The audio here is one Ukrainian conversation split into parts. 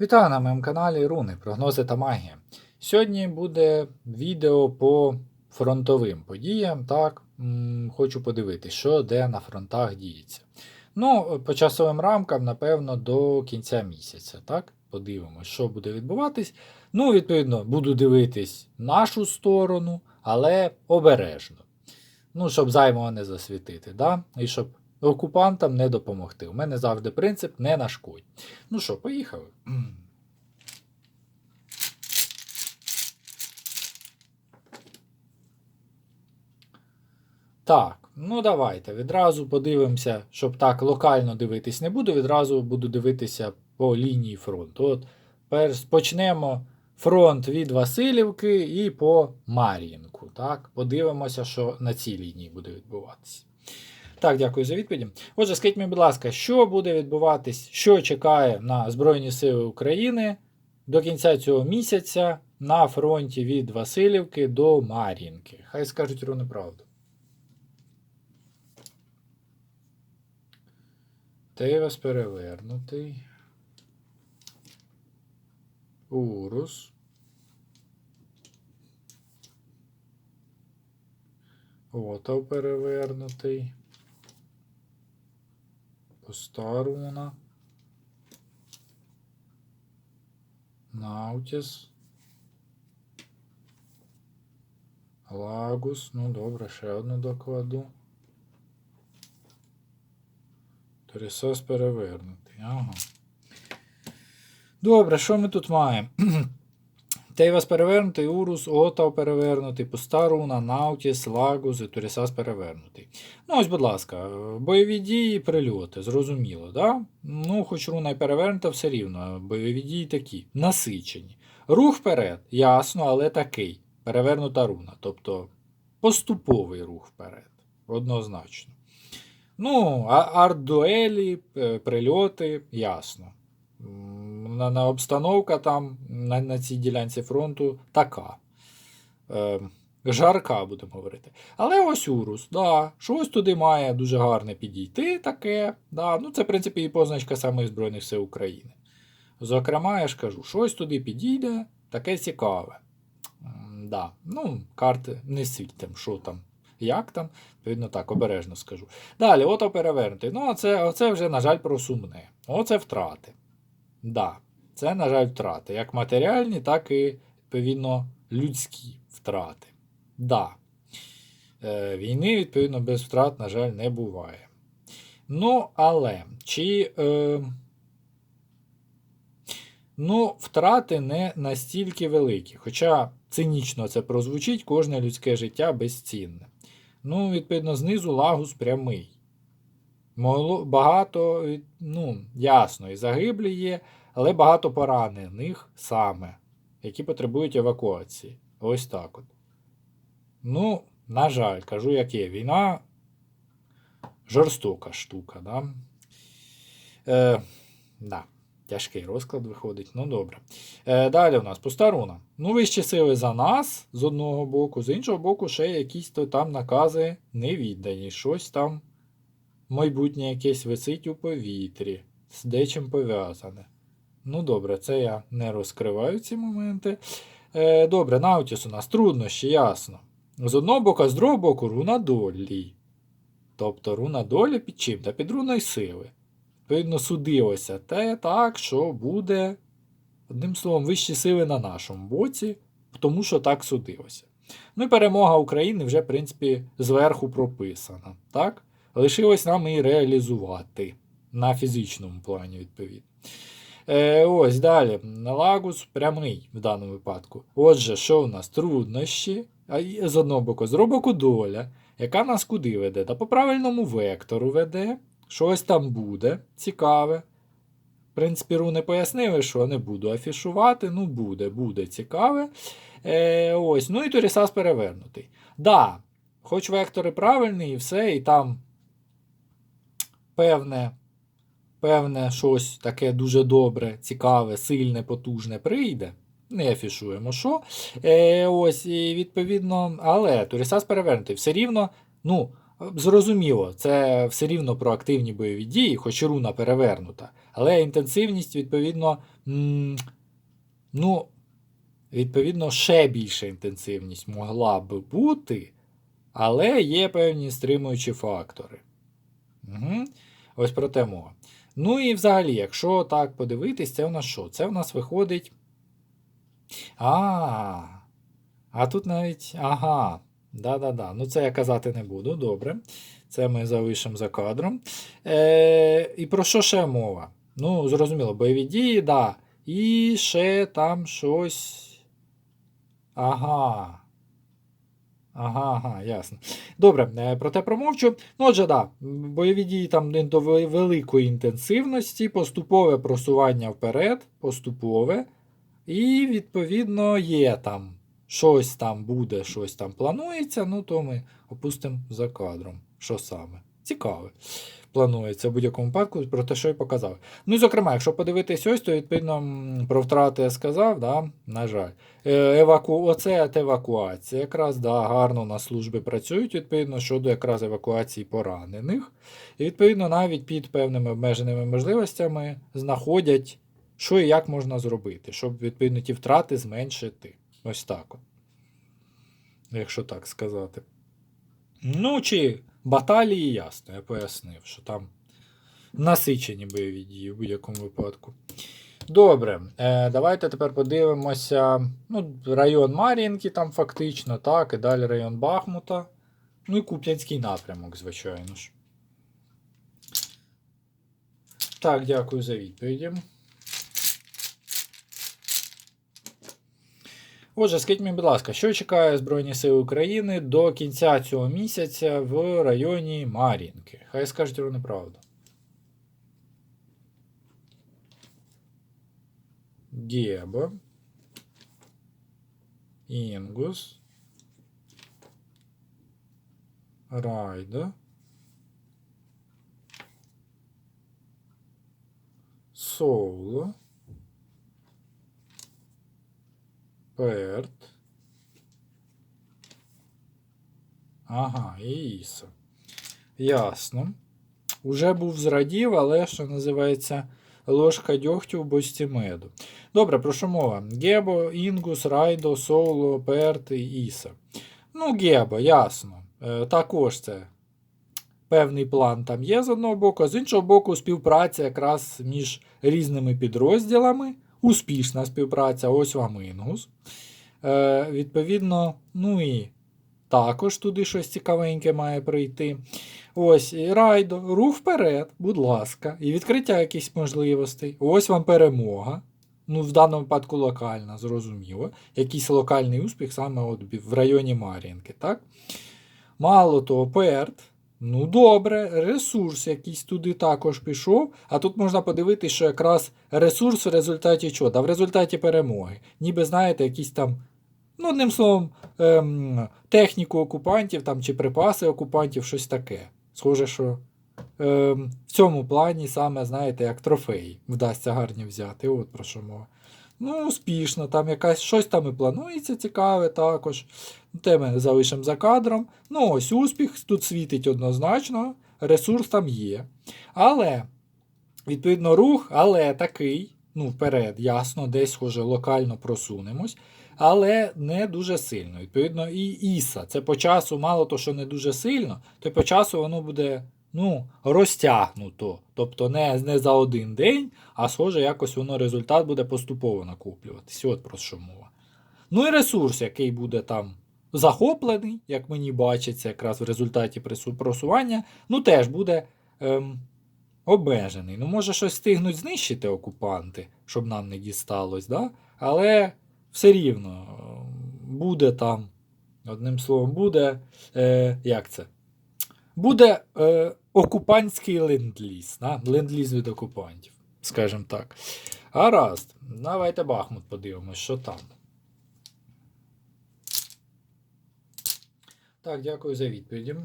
Вітаю на моєму каналі Руни, прогнози та магія. Сьогодні буде відео по фронтовим подіям. Так, хочу подивитися, що де на фронтах діється. Ну, по часовим рамкам, напевно, до кінця місяця. Так, подивимось, що буде відбуватись. Ну, відповідно, буду дивитись нашу сторону, але обережно. Ну, щоб зайвого не засвітити, да? і щоб окупантам не допомогти. У мене завжди принцип не нашкодь. Ну що, поїхали. Так, ну давайте. Відразу подивимося, щоб так локально дивитись не буду. Відразу буду дивитися по лінії фронту. От перш почнемо фронт від Васильівки і по Мар'їнку. Так, подивимося, що на цій лінії буде відбуватися. Так, дякую за відповіді. Отже, скажіть мені, будь ласка, що буде відбуватись, що чекає на Збройні Сили України до кінця цього місяця на фронті від Васильівки до Мар'їнки? Хай скажуть руну правду. Тейвас перевернутий. Урус. Отов перевернутий. Постаруна. Наутіс. Лагус. Ну, добре, ще одну докладу. Торісос перевернутий. Ага. Добре, що ми тут маємо? Тейвас перевернутий, Урус, Отав перевернутий, Постаруна, Наутіс, Лагус і Турісас перевернутий. Ну, ось, будь ласка, бойові дії, прильоти, зрозуміло, да? Ну, хоч руна й перевернута, все рівно. Бойові дії такі, насичені. Рух вперед, ясно, але такий. Перевернута руна. Тобто поступовий рух вперед. Однозначно. Ну, арт-дуелі, е, прильоти, ясно. На, на обстановка там на, на цій ділянці фронту така. Е, жарка, будемо говорити. Але ось Урус, да, щось туди має дуже гарне підійти таке. Да, ну Це, в принципі, і позначка самих Збройних сил України. Зокрема, я ж кажу, щось туди підійде, таке цікаве. Да. Ну, карти не світим, що там, як там, відповідно так, обережно скажу. Далі, ото перевернутий. Ну, оце, оце вже, на жаль, про сумне. Оце втрати. Да, це, на жаль, втрати. Як матеріальні, так і, відповідно, людські втрати. Да. Е, війни, відповідно, без втрат, на жаль, не буває. Ну, але чи. Е, ну, втрати не настільки великі. Хоча цинічно це прозвучить, кожне людське життя безцінне. Ну, відповідно, знизу лагус прямий. Багато, ну, ясно, і загиблі є, але багато поранених саме, які потребують евакуації. Ось так от. Ну, на жаль, кажу, як є. Війна жорстока штука, да? Е, да. Тяжкий розклад виходить, ну добре. Е, далі у нас постаруна. Ну, вищі сили за нас з одного боку, з іншого боку, ще якісь то там накази не віддані. Щось там майбутнє якесь висить у повітрі, з дечим пов'язане. Ну, добре, це я не розкриваю ці моменти. Е, добре, Наутіс у нас труднощі, ясно. З одного боку, з другого боку, руна долі. Тобто руна долі під чим? Та під руною сили. Відповідно, судилося те так, що буде, одним словом, вищі сили на нашому боці, тому що так судилося. Ну і перемога України вже, в принципі, зверху прописана. Так? Лишилось нам її реалізувати на фізичному плані, відповідно. Е, ось далі. Лагус прямий в даному випадку. Отже, що у нас? Труднощі, з одного боку, з боку доля, яка нас куди веде? Та по правильному вектору веде. Щось там буде цікаве. В принципі, руни пояснили, що не буду афішувати. Ну, буде, буде цікаве. Е, ось, ну і Торісас перевернутий. Да, хоч вектори правильні і все, і там певне, певне щось таке дуже добре, цікаве, сильне, потужне прийде. Не афішуємо, що. Е, ось, і відповідно, але Турісас перевернутий. Все рівно, ну, Зрозуміло, це все рівно про активні бойові дії, хоч і руна перевернута. Але інтенсивність, відповідно, м, ну, відповідно, ще більша інтенсивність могла би бути, але є певні стримуючі фактори. Угу. Ось про те мова. Ну і взагалі, якщо так подивитись, це в нас що? Це в нас виходить. А, а тут навіть. Ага. Да-да-да. Ну, це я казати не буду, добре. Це ми залишимо за кадром. Е, І про що ще мова? Ну, зрозуміло, бойові дії, да. І ще там щось. Ага. Ага, ага, ясно. Добре, е, проте промовчу. Ну, отже, да, бойові дії там не до великої інтенсивності, поступове просування вперед, поступове. І, відповідно, є там щось там буде, щось там планується, ну то ми опустимо за кадром. Що саме? Цікаве. Планується в будь-якому випадку, про те, що я показав. Ну і зокрема, якщо подивитись ось, то відповідно про втрати я сказав, да, на жаль. Е, Еваку... Оце евакуація. Якраз да, гарно на служби працюють, відповідно, щодо якраз евакуації поранених. І відповідно навіть під певними обмеженими можливостями знаходять, що і як можна зробити, щоб відповідно ті втрати зменшити. Ось так. От. Якщо так сказати. Ну, чи баталії, ясно, я пояснив, що там насичені бойові дії в будь-якому випадку. Добре, е, давайте тепер подивимося. Ну, район Мар'їнки там фактично, так, і далі район Бахмута. Ну і Куп'янський напрямок, звичайно ж. Так, дякую за відповіді. Отже, скажіть мені, будь ласка, що чекає Збройні Сили України до кінця цього місяця в районі Мар'їнки? Хай скажуть вони правду. Геба. Інгус. Райда. Соло. Перт. Ага, і Іса. Ясно. Уже був зрадів, але що називається ложка дьогтю в бочці меду. Добре, про що мова? Гебо, Інгус, Райдо, Соло, Перт і Іса. Ну, Гебо, ясно. Е, також це певний план там є з одного боку, з іншого боку, співпраця якраз між різними підрозділами. Успішна співпраця, ось вам Інгус. Е, відповідно, ну і також туди щось цікавеньке має прийти. Ось, і райдо, рух вперед, будь ласка, і відкриття якихось можливостей. Ось вам перемога. Ну, в даному випадку локальна, зрозуміло. Якийсь локальний успіх саме от в районі Мар'їнки, так? Мало того, Перт. Ну, добре, ресурс якийсь туди також пішов. А тут можна подивитися, що якраз ресурс в результаті чого? Та в результаті перемоги. Ніби, знаєте, якісь там, ну, одним словом, ем, техніку окупантів там, чи припаси окупантів, щось таке. Схоже, що ем, в цьому плані саме, знаєте, як трофеї вдасться гарні взяти. От про що мова. Ну, успішно, там якась щось там і планується цікаве також. Те ми залишимо за кадром. Ну, ось успіх тут світить однозначно, ресурс там є. Але, відповідно, рух, але такий, ну, вперед, ясно, десь схоже локально просунемось, але не дуже сильно. Відповідно, і Іса. Це по часу, мало то, що не дуже сильно, то по часу воно буде ну, розтягнуто. Тобто не, не за один день, а схоже, якось воно результат буде поступово накоплюватися. От про що мова. Ну і ресурс, який буде там захоплений, як мені бачиться, якраз в результаті просування, ну теж буде ем, обмежений. Ну, може, щось встигнуть знищити окупанти, щоб нам не дісталось, да? але все рівно ем, буде там, одним словом, буде. Е, як це? Буде е, окупантський ленд-ліз. Да? Ленд-ліз від окупантів, скажімо так. Гаразд, давайте Бахмут подивимось, що там. Так, дякую за відповіді.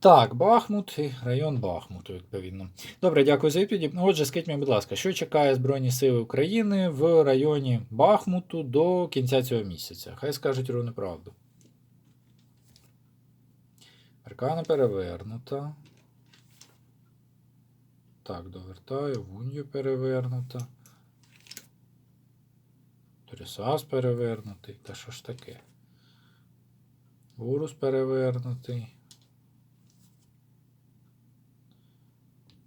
Так, Бахмут і район Бахмуту, відповідно. Добре, дякую за відповіді. Отже, скажіть мені, будь ласка, що чекає Збройні Сили України в районі Бахмуту до кінця цього місяця? Хай скажуть ровно правду. Аркана перевернута. Так, довертаю, Вунью перевернута. Торісас перевернутий. Та що ж таке? Урус перевернутий.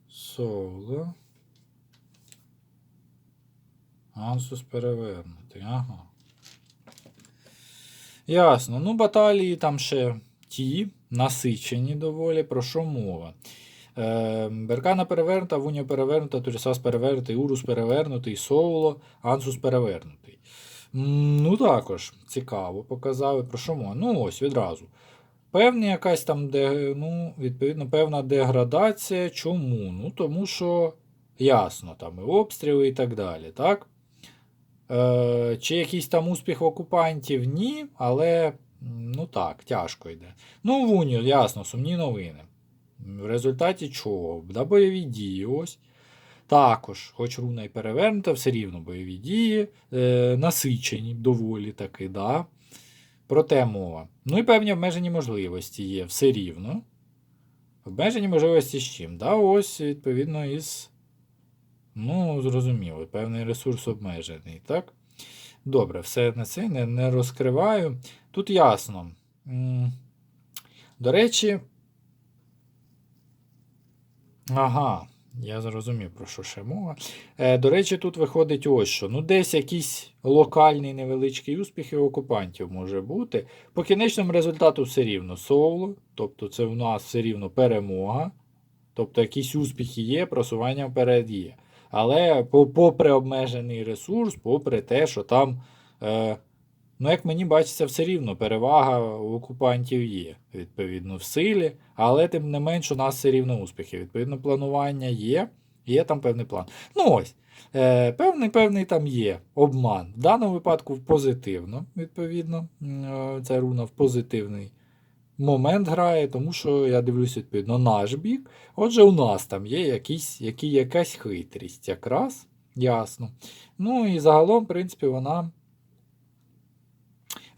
Соло. Ансус перевернутий. Ага. Ясно. Ну, баталії там ще ті, насичені доволі. Про що мова? Е, Беркана перевернута, Вуня перевернута, Турісас перевернутий, Урус перевернутий, Соуло, Ансус перевернутий. Ну, також цікаво показали. Про що мова? Ну, ось відразу. Певна якась там, де, ну, відповідно, певна деградація. Чому? Ну, тому що ясно, там і обстріли і так далі. так? Е, чи якийсь там успіх окупантів? Ні, але ну так, тяжко йде. Ну, в Унію, ясно, сумні новини. В результаті чого? Да, бойові дії. ось. Також, хоч руна і перевернута, все рівно бойові дії, е, насичені доволі таки, да. Проте мова. Ну і певні обмежені можливості є все рівно. Обмежені можливості з чим? Да, ось, відповідно, із. Ну, зрозуміло, певний ресурс обмежений, так? Добре, все на це не, не розкриваю. Тут ясно. До речі. Ага, я зрозумів, про що ще мова. Е, до речі, тут виходить ось що. Ну, десь якийсь локальний невеличкий успіх і окупантів може бути. По кінечному результату все рівно соло, тобто це в нас все рівно перемога. Тобто якісь успіхи є, просування вперед є. Але попри обмежений ресурс, попри те, що там, е, ну, як мені бачиться, все рівно перевага у окупантів є, відповідно, в силі, але тим не менш у нас все рівно успіхи. Відповідно, планування є, є там певний план. Ну ось, е, певний, певний там є обман. В даному випадку позитивно, відповідно, е, ця руна в позитивний момент грає, тому що я дивлюсь, відповідно, наш бік. Отже, у нас там є якісь, які, якась хитрість, якраз, ясно. Ну і загалом, в принципі, вона.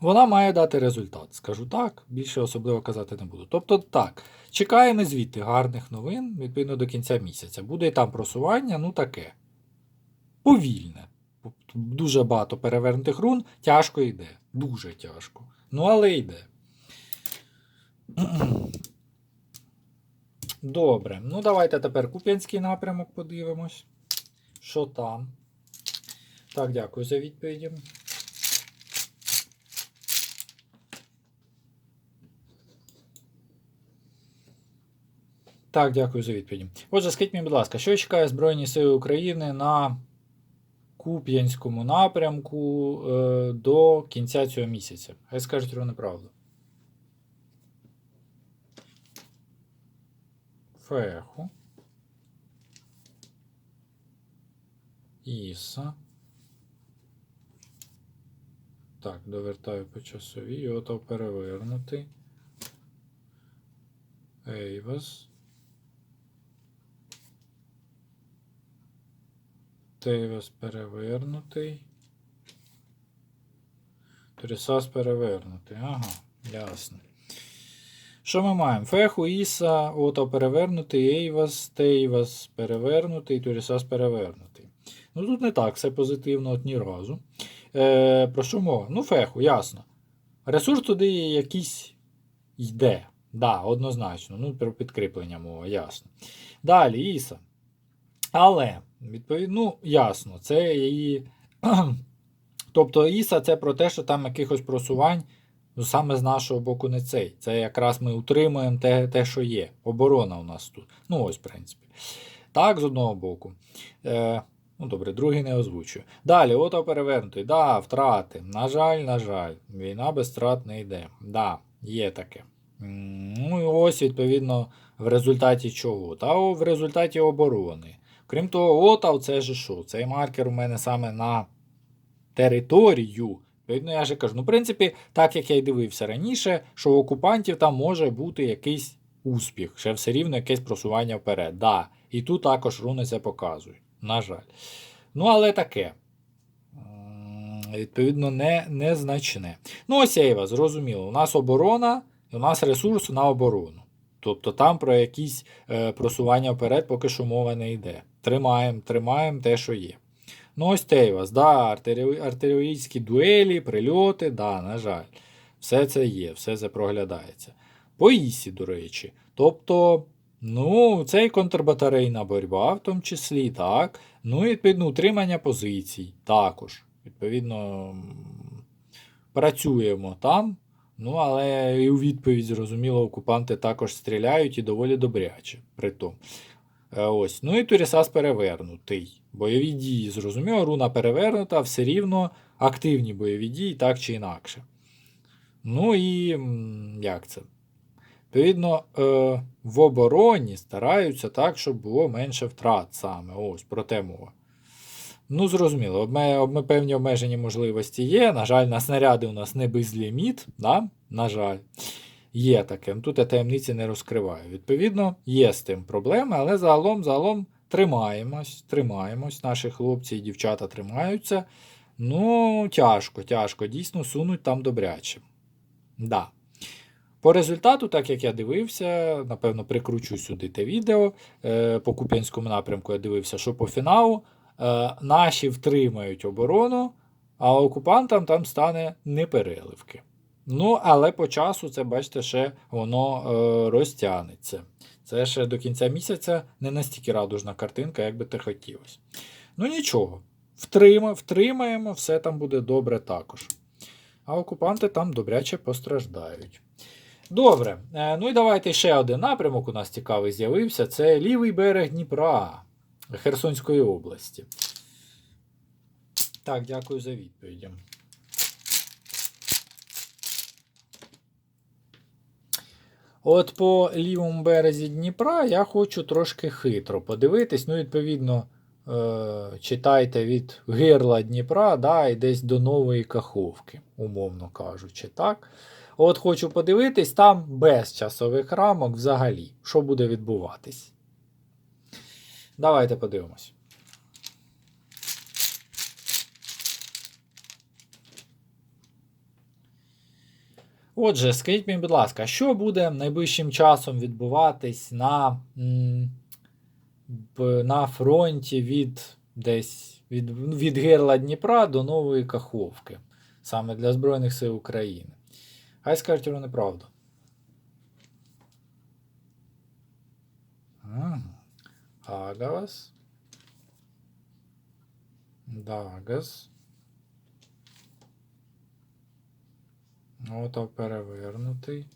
Вона має дати результат, скажу так, більше особливо казати не буду. Тобто так, чекаємо звідти гарних новин, відповідно до кінця місяця. Буде і там просування, ну таке. Повільне. Дуже багато перевернутих рун, тяжко йде. Дуже тяжко. Ну, але йде. Добре. Ну, давайте тепер Куп'янський напрямок подивимось. Що там? Так, дякую за відповіді. Так, дякую за відповіді. Отже, скажіть мені, будь ласка, що чекає Збройні Сили України на Куп'янському напрямку е, до кінця цього місяця? Хай скажуть ровно правду. Феху. Іса. Так, довертаю по часовій. Ото перевернутий. Ейвас. Тейвас перевернутий. Трісас перевернутий. Ага, ясно. Що ми маємо? Феху, Іса, Ото перевернутий, Ейвас, Тейвас перевернутий, Турісас перевернутий. Ну тут не так, все позитивно от ні разу. Е, про що мова? Ну, феху, ясно. Ресурс туди якийсь йде. Да, однозначно. Ну, про підкріплення мова, ясно. Далі, Іса. Але, відповідно, ну, ясно, це її. Тобто Іса це про те, що там якихось просувань, ну, саме з нашого боку, не цей. Це якраз ми утримуємо те, те, що є. Оборона у нас тут. Ну, ось, в принципі. Так, з одного боку. Е, ну, добре, другий не озвучую. Далі, ото перевернутий. Да, втрати. На жаль, на жаль, війна без втрат не йде. Да, є таке. Ну і ось, відповідно, в результаті чого? Та в результаті оборони. Крім того, ОТАВ це ж що? Цей маркер у мене саме на територію. Відповідно, я же кажу, ну, в принципі, так як я й дивився раніше, що у окупантів там може бути якийсь успіх, ще все рівно якесь просування вперед. Да. І тут також руни це показують. На жаль. Ну, але таке. Відповідно, не, незначне. Ну, ось вас, зрозуміло. У нас оборона, і у нас ресурс на оборону. Тобто там про якісь е, просування вперед поки що мова не йде. Тримаємо, тримаємо те, що є. Ну, ось Тейвас, да, артилері- артилерійські дуелі, прильоти, да, на жаль. Все це є, все це проглядається. По Ісі, до речі. Тобто, ну, це і контрбатарейна боротьба, в тому числі, так. Ну, і відповідно, утримання позицій також. Відповідно, працюємо там. Ну, але і у відповідь, зрозуміло, окупанти також стріляють і доволі добряче. При тому. Е, Ось. Ну і Турісас перевернутий. Бойові дії, зрозуміло, руна перевернута, все рівно активні бойові дії, так чи інакше. Ну і як це? Відповідно, е, в обороні стараються так, щоб було менше втрат саме. Ось, про те мова. Ну, зрозуміло, обме, обме, певні обмежені можливості є. На жаль, на снаряди у нас не безліміт, да? на жаль. Є таке. Тут я таємниці не розкриваю. Відповідно, є з тим проблеми, але загалом, загалом тримаємось, тримаємось. Наші хлопці і дівчата тримаються. Ну, тяжко, тяжко. Дійсно, сунуть там добряче. Да. По результату, так як я дивився, напевно, прикручу сюди те відео. Е, по Куп'янському напрямку я дивився, що по фіналу е, наші втримають оборону, а окупантам там стане непереливки. Ну, але по часу це, бачите, ще воно е, розтягнеться. Це ще до кінця місяця не настільки радужна картинка, як би те хотілося. Ну нічого, втрима, втримаємо, все там буде добре також. А окупанти там добряче постраждають. Добре, е, ну і давайте ще один напрямок у нас цікавий з'явився. Це лівий берег Дніпра Херсонської області. Так, дякую за відповіді. От по лівому березі Дніпра я хочу трошки хитро подивитись. Ну, відповідно, е, читайте від гирла Дніпра да, і десь до Нової Каховки, умовно кажучи. так. От хочу подивитись там без часових рамок взагалі, що буде відбуватись. Давайте подивимось. Отже, скажіть мені, будь ласка, що буде найближчим часом відбуватись на, на фронті від десь від, від герла Дніпра до Нової Каховки, саме для Збройних сил України? Хай скажуть вони правду. Ага. Агавас. Дагас. Ото перевернутий.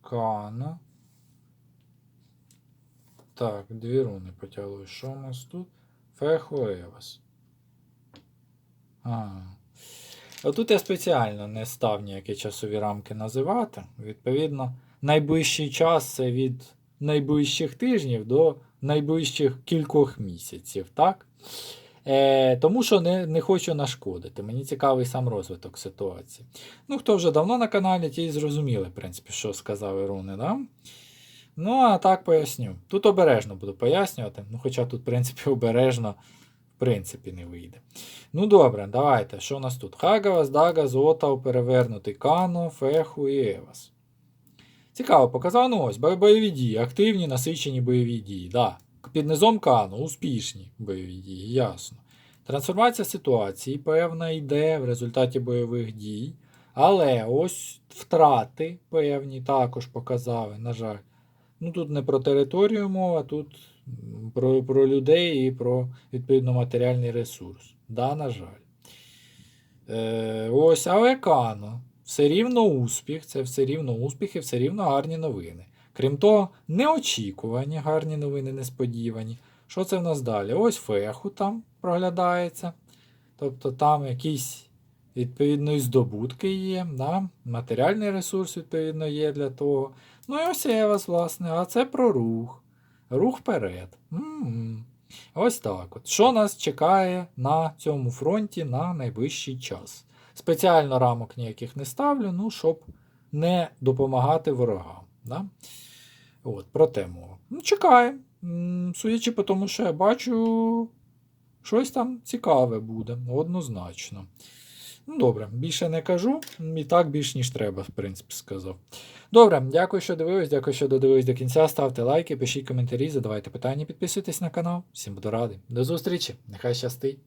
Кана. Так, дві руни потягли. Що у нас тут? Фехуевас. А. Отут я спеціально не став ніякі часові рамки називати. Відповідно, найближчий час це від найближчих тижнів до найближчих кількох місяців, так? Е, тому що не, не хочу нашкодити. Мені цікавий сам розвиток ситуації. Ну, хто вже давно на каналі, ті зрозуміли, в принципі, що сказав Іруни, да? Ну, а так поясню. Тут обережно буду пояснювати, ну, хоча тут, в принципі, обережно, в принципі, не вийде. Ну, добре, давайте. Що у нас тут? Хагавас, Дагас, Отав, перевернутий Кано, Феху і Евас. Цікаво, показав, ну ось, бо- бойові дії, активні, насичені бойові дії. Да. Під низом Кану, успішні бойові дії, ясно. Трансформація ситуації певна йде в результаті бойових дій. Але ось втрати певні також показали, на жаль. Ну тут не про територію мова, тут про, про людей і про відповідно матеріальний ресурс. Да, на жаль. Е, ось, але Кано. Все рівно успіх, це все рівно успіх і все рівно гарні новини. Крім того, неочікувані гарні новини, несподівані. Що це в нас далі? Ось феху там проглядається. Тобто там якісь відповідно і здобутки є, да? матеріальний ресурс, відповідно, є для того. Ну і ось я вас, власне, а це про рух. Рух вперед. М-м. Ось так. от. Що нас чекає на цьому фронті на найближчий час? Спеціально рамок ніяких не ставлю, ну, щоб не допомагати ворогам. Да? От, про те мова. Ну, чекаємо. Судячи по тому, що я бачу, щось там цікаве буде, однозначно. Ну, добре, більше не кажу. І так більш ніж треба, в принципі, сказав. Добре, дякую, що дивились, дякую, що додивились до кінця. Ставте лайки, пишіть коментарі, задавайте питання, підписуйтесь на канал. Всім буду радий. До зустрічі, нехай щастить.